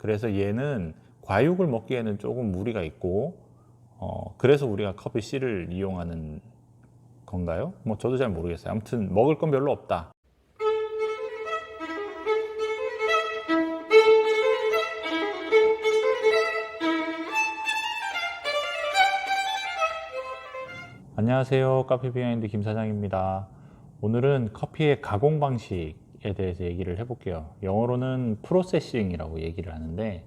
그래서 얘는 과육을 먹기에는 조금 무리가 있고 어, 그래서 우리가 커피 씨를 이용하는 건가요? 뭐 저도 잘 모르겠어요. 아무튼 먹을 건 별로 없다. 안녕하세요. 카페 비하인드 김 사장입니다. 오늘은 커피의 가공 방식 에 대해서 얘기를 해볼게요. 영어로는 프로세싱이라고 얘기를 하는데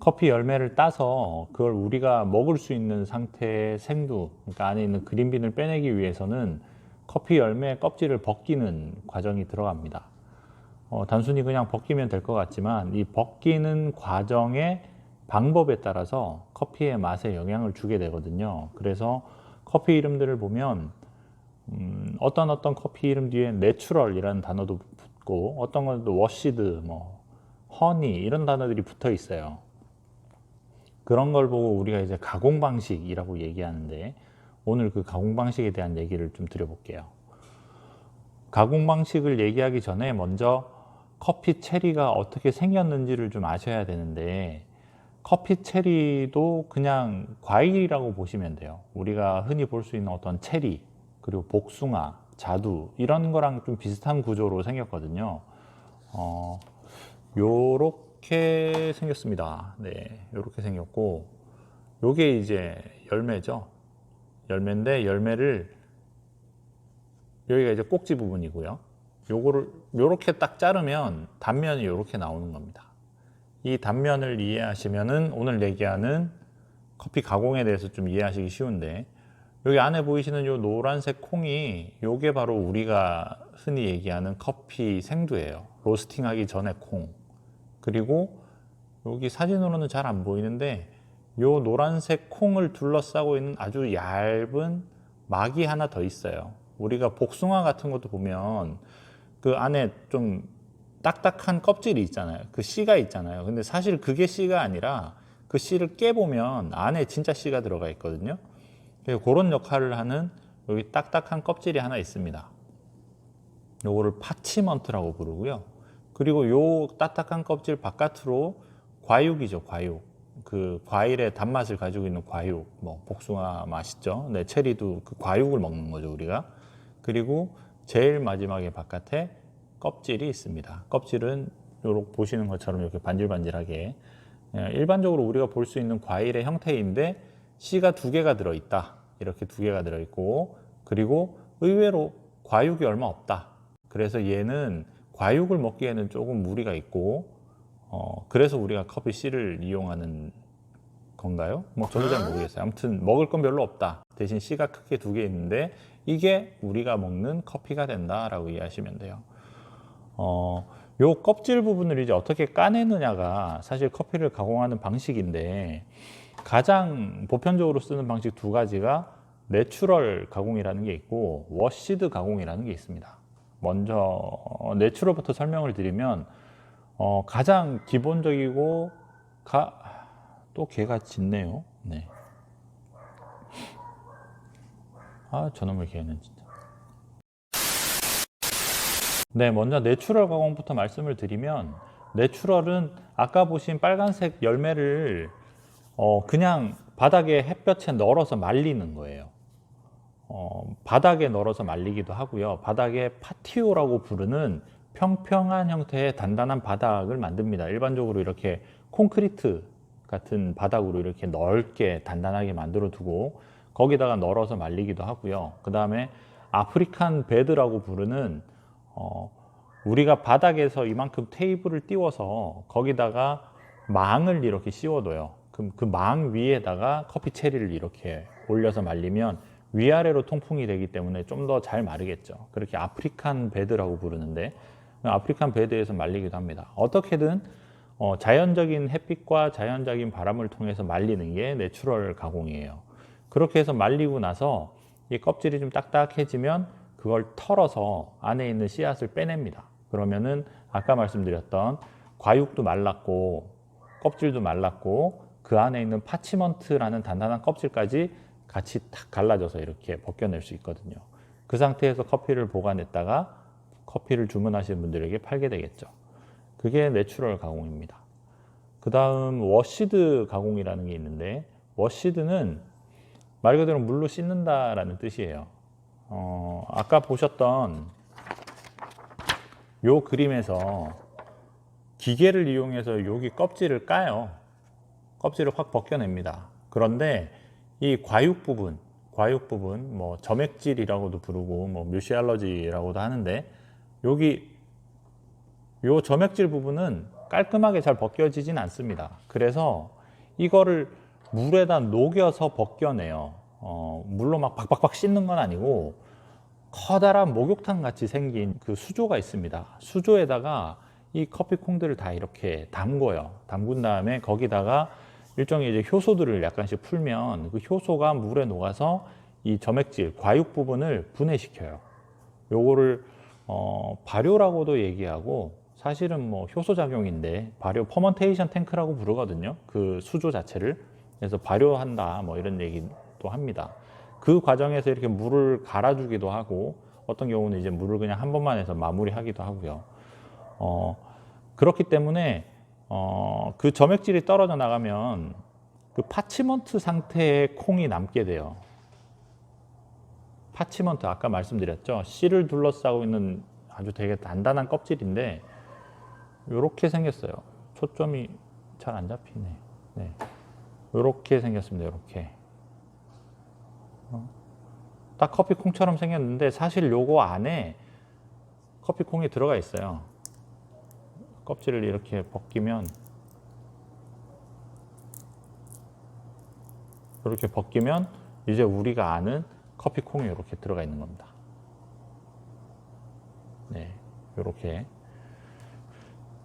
커피 열매를 따서 그걸 우리가 먹을 수 있는 상태의 생두, 그러니까 안에 있는 그린빈을 빼내기 위해서는 커피 열매 껍질을 벗기는 과정이 들어갑니다. 어, 단순히 그냥 벗기면 될 것 같지만 이 벗기는 과정의 방법에 따라서 커피의 맛에 영향을 주게 되거든요. 그래서 커피 이름들을 보면 음, 어떤 어떤 커피 이름 뒤에 내추럴이라는 단어도 붙고 어떤 것도 워시드, 뭐 허니 이런 단어들이 붙어 있어요. 그런 걸 보고 우리가 이제 가공 방식이라고 얘기하는데 오늘 그 가공 방식에 대한 얘기를 좀 드려볼게요. 가공 방식을 얘기하기 전에 먼저 커피 체리가 어떻게 생겼는지를 좀 아셔야 되는데 커피 체리도 그냥 과일이라고 보시면 돼요. 우리가 흔히 볼 수 있는 어떤 체리, 그리고 복숭아, 자두 이런 거랑 좀 비슷한 구조로 생겼거든요. 어, 요렇게 생겼습니다. 네, 요렇게 생겼고 요게 이제 열매죠. 열매인데 열매를 여기가 이제 꼭지 부분이고요. 요거를 요렇게 딱 자르면 단면이 요렇게 나오는 겁니다. 이 단면을 이해하시면은 오늘 얘기하는 커피 가공에 대해서 좀 이해하시기 쉬운데 여기 안에 보이시는 요 노란색 콩이 요게 바로 우리가 흔히 얘기하는 커피 생두예요. 로스팅하기 전에 콩. 그리고 여기 사진으로는 잘 안 보이는데 요 노란색 콩을 둘러싸고 있는 아주 얇은 막이 하나 더 있어요. 우리가 복숭아 같은 것도 보면 그 안에 좀 딱딱한 껍질이 있잖아요. 그 씨가 있잖아요. 근데 사실 그게 씨가 아니라 그 씨를 깨보면 안에 진짜 씨가 들어가 있거든요. 그런 역할을 하는 여기 딱딱한 껍질이 하나 있습니다. 요거를 파치먼트라고 부르고요. 그리고 요 딱딱한 껍질 바깥으로 과육이죠, 과육. 그 과일의 단맛을 가지고 있는 과육, 뭐 복숭아 맛있죠. 네, 체리도 그 과육을 먹는 거죠, 우리가. 그리고 제일 마지막에 바깥에 껍질이 있습니다. 껍질은 요렇게 보시는 것처럼 이렇게 반질반질하게 예, 일반적으로 우리가 볼 수 있는 과일의 형태인데 씨가 두 개가 들어 있다. 이렇게 두 개가 들어 있고 그리고 의외로 과육이 얼마 없다. 그래서 얘는 과육을 먹기에는 조금 무리가 있고 어, 그래서 우리가 커피 씨를 이용하는 건가요? 뭐 저도 잘 모르겠어요. 아무튼 먹을 건 별로 없다. 대신 씨가 크게 두 개 있는데 이게 우리가 먹는 커피가 된다라고 이해하시면 돼요. 어, 요 껍질 부분을 이제 어떻게 까내느냐가 사실 커피를 가공하는 방식인데 가장 보편적으로 쓰는 방식 두 가지가 내추럴 가공이라는 게 있고 워시드 가공이라는 게 있습니다. 먼저 어, 내추럴부터 설명을 드리면 어, 가장 기본적이고 가, 또 개가 짖네요. 네. 아 저놈의 개는 진짜. 네, 먼저 내추럴 가공부터 말씀을 드리면 내추럴은 아까 보신 빨간색 열매를 어, 그냥 바닥에 햇볕에 널어서 말리는 거예요. 어, 바닥에 널어서 말리기도 하고요. 바닥에 파티오라고 부르는 평평한 형태의 단단한 바닥을 만듭니다. 일반적으로 이렇게 콘크리트 같은 바닥으로 이렇게 넓게 단단하게 만들어 두고 거기다가 널어서 말리기도 하고요. 그 다음에 아프리칸 베드라고 부르는 어, 우리가 바닥에서 이만큼 테이블을 띄워서 거기다가 망을 이렇게 씌워둬요. 그럼 그 망 위에다가 커피 체리를 이렇게 올려서 말리면 위아래로 통풍이 되기 때문에 좀 더 잘 마르겠죠. 그렇게 아프리칸 베드라고 부르는데 아프리칸 베드에서 말리기도 합니다. 어떻게든 어, 자연적인 햇빛과 자연적인 바람을 통해서 말리는 게 내추럴 가공이에요. 그렇게 해서 말리고 나서 이 껍질이 좀 딱딱해지면 그걸 털어서 안에 있는 씨앗을 빼냅니다. 그러면은 아까 말씀드렸던 과육도 말랐고 껍질도 말랐고 그 안에 있는 파치먼트라는 단단한 껍질까지 같이 탁 갈라져서 이렇게 벗겨낼 수 있거든요. 그 상태에서 커피를 보관했다가 커피를 주문하시는 분들에게 팔게 되겠죠. 그게 내추럴 가공입니다. 그 다음 워시드 가공이라는 게 있는데 워시드는 말 그대로 물로 씻는다라는 뜻이에요. 어, 아까 보셨던 요 그림에서 기계를 이용해서 여기 껍질을 까요. 껍질을 확 벗겨냅니다. 그런데 이 과육 부분, 과육 부분, 뭐 점액질이라고도 부르고 뭐 뮤시알러지라고도 하는데 여기 요 점액질 부분은 깔끔하게 잘 벗겨지진 않습니다. 그래서 이거를 물에다 녹여서 벗겨내요. 어, 물로 막 박박박 씻는 건 아니고 커다란 목욕탕 같이 생긴 그 수조가 있습니다. 수조에다가 이 커피 콩들을 다 이렇게 담궈요. 담근 다음에 거기다가 일종의 이제 효소들을 약간씩 풀면 그 효소가 물에 녹아서 이 점액질, 과육 부분을 분해시켜요. 요거를 어, 발효라고도 얘기하고 사실은 뭐 효소 작용인데 발효 퍼먼테이션 탱크라고 부르거든요. 그 수조 자체를 그래서 발효한다 뭐 이런 얘기도 합니다. 그 과정에서 이렇게 물을 갈아주기도 하고 어떤 경우는 이제 물을 그냥 한 번만 해서 마무리하기도 하고요. 어, 그렇기 때문에 어, 그 점액질이 떨어져 나가면 그 파치먼트 상태의 콩이 남게 돼요. 파치먼트 아까 말씀드렸죠. 씨를 둘러싸고 있는 아주 되게 단단한 껍질인데 이렇게 생겼어요. 초점이 잘 안 잡히네. 네. 이렇게 생겼습니다. 이렇게. 어? 딱 커피 콩처럼 생겼는데 사실 요거 안에 커피 콩이 들어가 있어요. 껍질을 이렇게 벗기면 이렇게 벗기면 이제 우리가 아는 커피 콩이 이렇게 들어가 있는 겁니다. 네, 이렇게.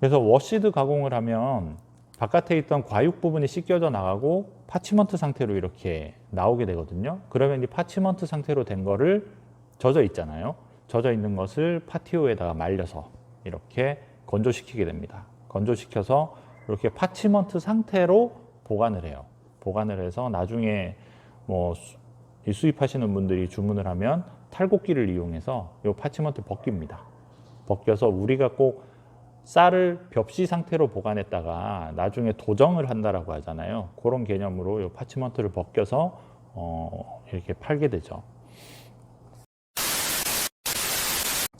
그래서 워시드 가공을 하면 바깥에 있던 과육 부분이 씻겨져 나가고 파치먼트 상태로 이렇게 나오게 되거든요. 그러면 이 파치먼트 상태로 된 거를 젖어 있잖아요. 젖어 있는 것을 파티오에다가 말려서 이렇게 건조시키게 됩니다. 건조시켜서 이렇게 파치먼트 상태로 보관을 해요. 보관을 해서 나중에 뭐 수입하시는 분들이 주문을 하면 탈곡기를 이용해서 이 파치먼트 벗깁니다. 벗겨서 우리가 꼭 쌀을 벽시 상태로 보관했다가 나중에 도정을 한다라고 하잖아요. 그런 개념으로 이 파치먼트를 벗겨서 어, 이렇게 팔게 되죠.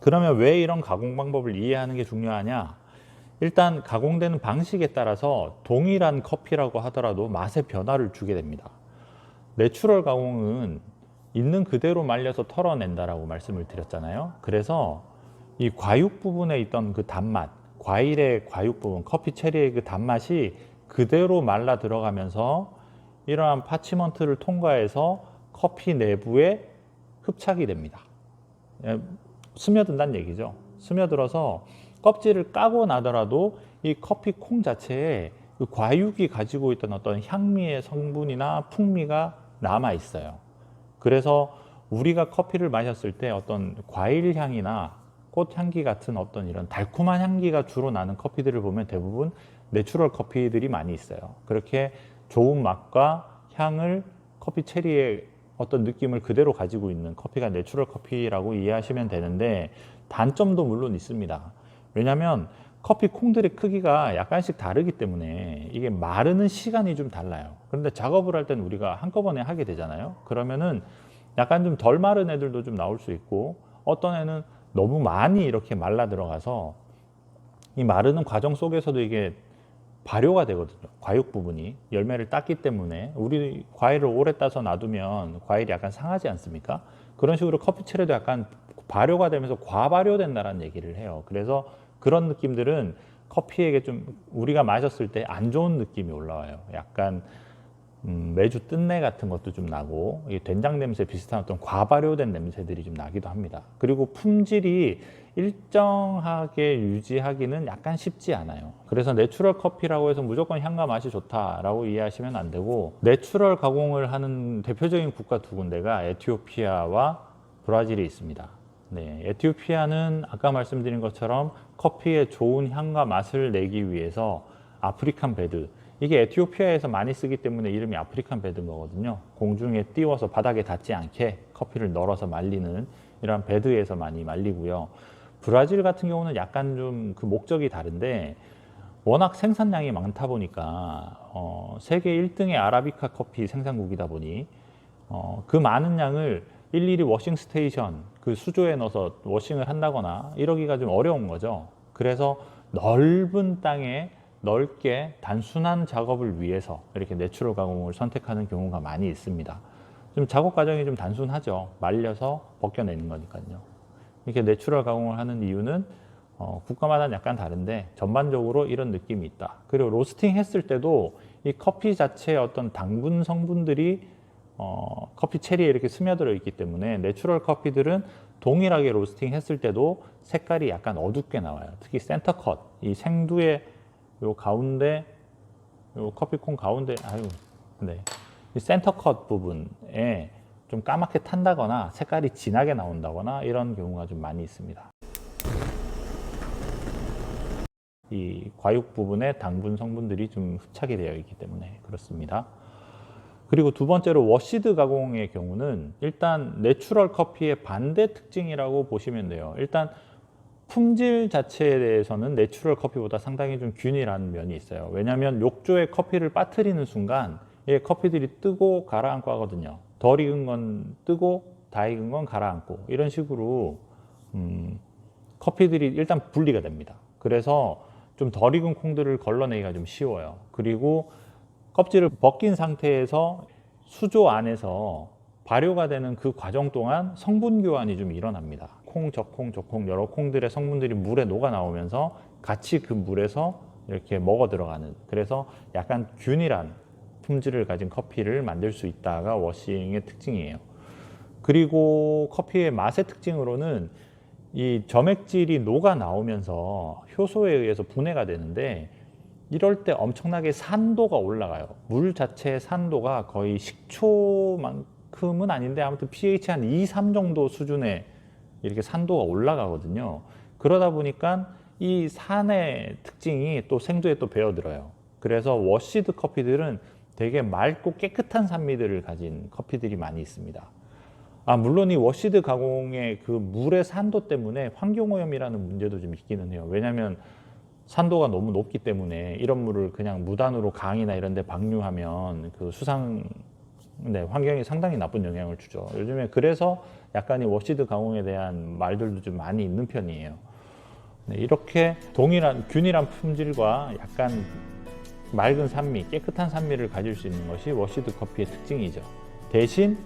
그러면 왜 이런 가공 방법을 이해하는 게 중요하냐? 일단 가공되는 방식에 따라서 동일한 커피라고 하더라도 맛의 변화를 주게 됩니다. 내추럴 가공은 있는 그대로 말려서 털어낸다라고 말씀을 드렸잖아요. 그래서 이 과육 부분에 있던 그 단맛, 과일의 과육 부분, 커피 체리의 그 단맛이 그대로 말라 들어가면서 이러한 파치먼트를 통과해서 커피 내부에 흡착이 됩니다. 예, 스며든다는 얘기죠. 스며들어서 껍질을 까고 나더라도 이 커피 콩 자체에 그 과육이 가지고 있던 어떤 향미의 성분이나 풍미가 남아 있어요. 그래서 우리가 커피를 마셨을 때 어떤 과일 향이나 꽃 향기 같은 어떤 이런 달콤한 향기가 주로 나는 커피들을 보면 대부분 내추럴 커피들이 많이 있어요. 그렇게 좋은 맛과 향을 커피 체리의 어떤 느낌을 그대로 가지고 있는 커피가 내추럴 커피라고 이해하시면 되는데 단점도 물론 있습니다. 왜냐하면 커피 콩들의 크기가 약간씩 다르기 때문에 이게 마르는 시간이 좀 달라요. 그런데 작업을 할 때는 우리가 한꺼번에 하게 되잖아요. 그러면은 약간 좀 덜 마른 애들도 좀 나올 수 있고 어떤 애는 너무 많이 이렇게 말라 들어가서 이 마르는 과정 속에서도 이게 발효가 되거든요. 과육 부분이 열매를 땄기 때문에 우리 과일을 오래 따서 놔두면 과일이 약간 상하지 않습니까? 그런 식으로 커피 체리도 약간 발효가 되면서 과발효된다라는 얘기를 해요. 그래서 그런 느낌들은 커피에게 좀 우리가 마셨을 때 안 좋은 느낌이 올라와요. 약간 음, 매주 뜬내 같은 것도 좀 나고 이 된장 냄새 비슷한 어떤 과발효된 냄새들이 좀 나기도 합니다. 그리고 품질이 일정하게 유지하기는 약간 쉽지 않아요. 그래서 내추럴 커피라고 해서 무조건 향과 맛이 좋다라고 이해하시면 안 되고 내추럴 가공을 하는 대표적인 국가 두 군데가 에티오피아와 브라질이 있습니다. 네, 에티오피아는 아까 말씀드린 것처럼 커피의 좋은 향과 맛을 내기 위해서 아프리칸 베드 이게 에티오피아에서 많이 쓰기 때문에 이름이 아프리칸 베드인 거거든요. 공중에 띄워서 바닥에 닿지 않게 커피를 널어서 말리는 이런 베드에서 많이 말리고요. 브라질 같은 경우는 약간 좀 그 목적이 다른데 워낙 생산량이 많다 보니까 어, 세계 1등의 아라비카 커피 생산국이다 보니 어, 그 많은 양을 일일이 워싱 스테이션 그 수조에 넣어서 워싱을 한다거나 이러기가 좀 어려운 거죠. 그래서 넓은 땅에 넓게 단순한 작업을 위해서 이렇게 내추럴 가공을 선택하는 경우가 많이 있습니다. 좀 작업 과정이 좀 단순하죠. 말려서 벗겨내는 거니까요. 이렇게 내추럴 가공을 하는 이유는 어, 국가마다 약간 다른데 전반적으로 이런 느낌이 있다. 그리고 로스팅 했을 때도 이 커피 자체의 어떤 당분 성분들이 어, 커피 체리에 이렇게 스며들어 있기 때문에 내추럴 커피들은 동일하게 로스팅 했을 때도 색깔이 약간 어둡게 나와요. 특히 센터 컷, 이 생두의 요 가운데, 요 커피콩 가운데, 아유, 네. 이 센터 컷 부분에 좀 까맣게 탄다거나 색깔이 진하게 나온다거나 이런 경우가 좀 많이 있습니다. 이 과육 부분에 당분 성분들이 좀 흡착이 되어 있기 때문에 그렇습니다. 그리고 두 번째로 워시드 가공의 경우는 일단 내추럴 커피의 반대 특징이라고 보시면 돼요. 일단 품질 자체에 대해서는 내추럴 커피보다 상당히 좀 균일한 면이 있어요. 왜냐하면 욕조에 커피를 빠뜨리는 순간 이 커피들이 뜨고 가라앉고 하거든요. 덜 익은 건 뜨고 다 익은 건 가라앉고 이런 식으로 음, 커피들이 일단 분리가 됩니다. 그래서 좀 덜 익은 콩들을 걸러내기가 좀 쉬워요. 그리고 껍질을 벗긴 상태에서 수조 안에서 발효가 되는 그 과정 동안 성분 교환이 좀 일어납니다. 콩, 저 콩, 저 콩, 여러 콩들의 성분들이 물에 녹아 나오면서 같이 그 물에서 이렇게 먹어 들어가는 그래서 약간 균일한 품질을 가진 커피를 만들 수 있다가 워싱의 특징이에요. 그리고 커피의 맛의 특징으로는 이 점액질이 녹아 나오면서 효소에 의해서 분해가 되는데 이럴 때 엄청나게 산도가 올라가요. 물 자체의 산도가 거의 식초만큼은 아닌데 아무튼 pH 한 2, 3 정도 수준의 이렇게 산도가 올라가거든요. 그러다 보니까 이 산의 특징이 또 생두에 또 배어들어요. 그래서 워시드 커피들은 되게 맑고 깨끗한 산미들을 가진 커피들이 많이 있습니다. 아, 물론 이 워시드 가공의 그 물의 산도 때문에 환경오염이라는 문제도 좀 있기는 해요. 왜냐하면 산도가 너무 높기 때문에 이런 물을 그냥 무단으로 강이나 이런 데 방류하면 그 수상 네, 환경에 상당히 나쁜 영향을 주죠. 요즘에 그래서 약간 이 워시드 가공에 대한 말들도 좀 많이 있는 편이에요. 네, 이렇게 동일한 균일한 품질과 약간 맑은 산미, 깨끗한 산미를 가질 수 있는 것이 워시드 커피의 특징이죠. 대신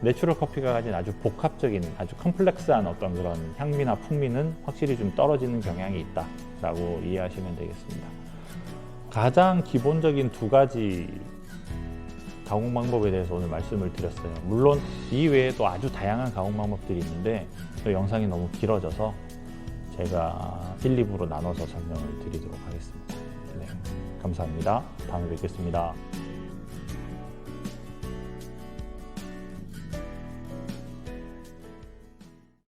내추럴 커피가 가진 아주 복합적인 아주 컴플렉스한 어떤 그런 향미나 풍미는 확실히 좀 떨어지는 경향이 있다라고 이해하시면 되겠습니다. 가장 기본적인 두 가지 가공 방법에 대해서 오늘 말씀을 드렸어요. 물론 이 외에도 아주 다양한 가공 방법들이 있는데 또 영상이 너무 길어져서 제가 1, 2부로 나눠서 설명을 드리도록 하겠습니다. 네, 감사합니다. 다음에 뵙겠습니다.